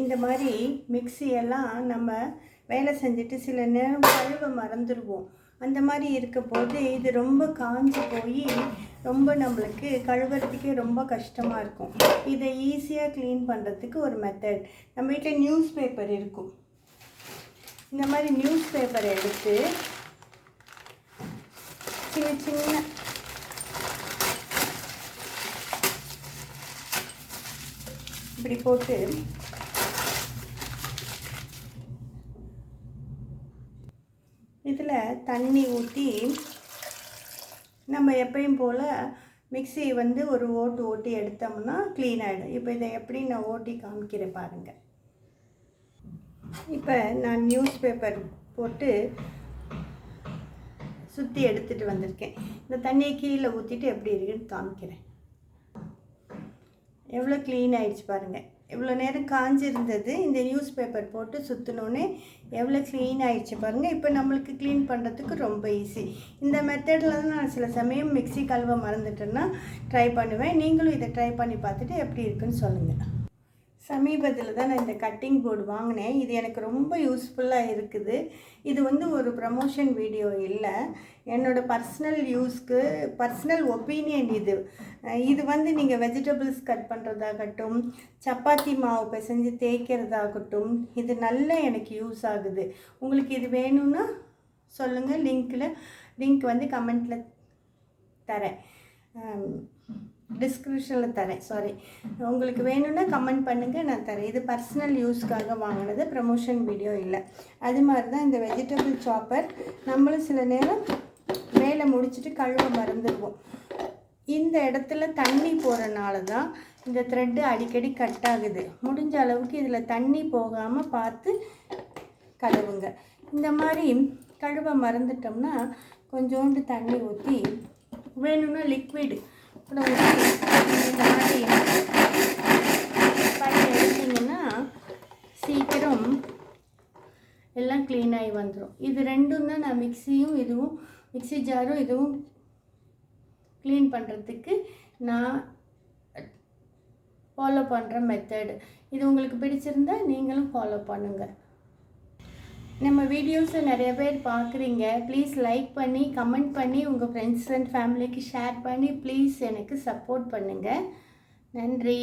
இந்த மாதிரி மிக்சியெல்லாம் நம்ம வேலை செஞ்சுட்டு சில நேரம் கழுவ மறந்துடுவோம். அந்த மாதிரி இருக்க போது இது ரொம்ப காஞ்சி போய் ரொம்ப நம்மளுக்கு கழுவுறதுக்கே ரொம்ப கஷ்டமாக இருக்கும். இதை ஈஸியாக க்ளீன் பண்ணுறதுக்கு ஒரு மெத்தட் நம்ம வீட்டில் நியூஸ் பேப்பர் இருக்கும். இந்த மாதிரி நியூஸ் பேப்பரை எடுத்து சின்ன சின்ன இப்படி போட்டு இதில் தண்ணி ஊற்றி நம்ம எப்பயும் போல் மிக்ஸி வந்து ஒரு ஓட்டு ஓட்டி எடுத்தோம்னா க்ளீன் ஆகிடும் இப்போ இதை எப்படி நான் ஓட்டி காமிக்கிறேன் பாருங்கள் இப்போ நான் நியூஸ் பேப்பர் போட்டு சுற்றி எடுத்துகிட்டு வந்திருக்கேன். இந்த தண்ணியை கீழே ஊற்றிட்டு எப்படி இருக்குன்னு காமிக்கிறேன். எவ்வளோ க்ளீன் ஆகிடுச்சு பாருங்கள் இவ்வளோ நேரம் காஞ்சிருந்தது. இந்த நியூஸ் பேப்பர் போட்டு சுற்றினோன்னே எவ்வளோ க்ளீன் ஆயிடுச்சு பாருங்கள் இப்போ நம்மளுக்கு க்ளீன் பண்ணுறதுக்கு ரொம்ப ஈஸி இந்த மெத்தடில் தான் நான் சில சமயம் மிக்ஸி கழுவ மறந்துட்டேன்னா ட்ரை பண்ணுவேன். நீங்களும் இதை ட்ரை பண்ணி பார்த்துட்டு எப்படி இருக்குன்னு சொல்லுங்கள் சமீபத்தில் தான் நான் இந்த கட்டிங் போர்டு வாங்கினேன். இது எனக்கு ரொம்ப யூஸ்ஃபுல்லாக இருக்குது. இது வந்து ஒரு ப்ரமோஷன் வீடியோ இல்லை. என்னோட பர்சனல் யூஸ்க்கு பர்சனல் ஒப்பீனியன் இது. இது வந்து நீங்கள் வெஜிடபிள்ஸ் கட் பண்ணுறதாகட்டும் சப்பாத்தி மாவு பிசைஞ்சு தேய்க்கிறதாகட்டும் இது நல்லா எனக்கு யூஸ் ஆகுது. உங்களுக்கு இது வேணும்னா சொல்லுங்கள் லிங்க்கில் லிங்க் வந்து கமெண்ட்டில் தரேன். டிஸ்கிரிப்ஷனில் தரேன். சாரி உங்களுக்கு வேணும்னா கமெண்ட் பண்ணுங்கள் நான் தரேன். இது பர்சனல் யூஸ்க்காக வாங்கினது. ப்ரமோஷன் வீடியோ இல்லை. அது மாதிரி தான் இந்த வெஜிடபிள் சாப்பர் நம்மளும் சில நேரம் மேலே முடிச்சுட்டு கழுவ மறந்துடுவோம். இந்த இடத்துல தண்ணி போகிறனால தான் இந்த த்ரெட்டு அடிக்கடி கட் ஆகுது. முடிஞ்ச அளவுக்கு இதில் தண்ணி போகாமல் பார்த்து கழுவுங்க. இந்த மாதிரி கழுவ மறந்துட்டோம்னா கொஞ்சோண்டு தண்ணி ஊற்றி வேணும்னா லிக்விடு கூட இந்த மாதிரி பண்ணி எடுத்தீங்கன்னா சீக்கிரம் எல்லாம் க்ளீனாகி வந்துடும் இது ரெண்டும் தான் நான் மிக்சியும் இதுவும் மிக்ஸி ஜாரும் இதுவும் க்ளீன் பண்ணுறதுக்கு நான் ஃபாலோ பண்ணுற மெத்தடு இது உங்களுக்கு பிடிச்சிருந்தா நீங்களும் ஃபாலோ பண்ணுங்கள் நம்ம வீடியோஸை நிறைய பேர் பார்க்குறீங்க. ப்ளீஸ் லைக் பண்ணி கமெண்ட் பண்ணி உங்கள் ஃப்ரெண்ட்ஸ் அண்ட் ஃபேமிலிக்கு ஷேர் பண்ணி ப்ளீஸ் எனக்கு சப்போர்ட் பண்ணுங்கள் நன்றி.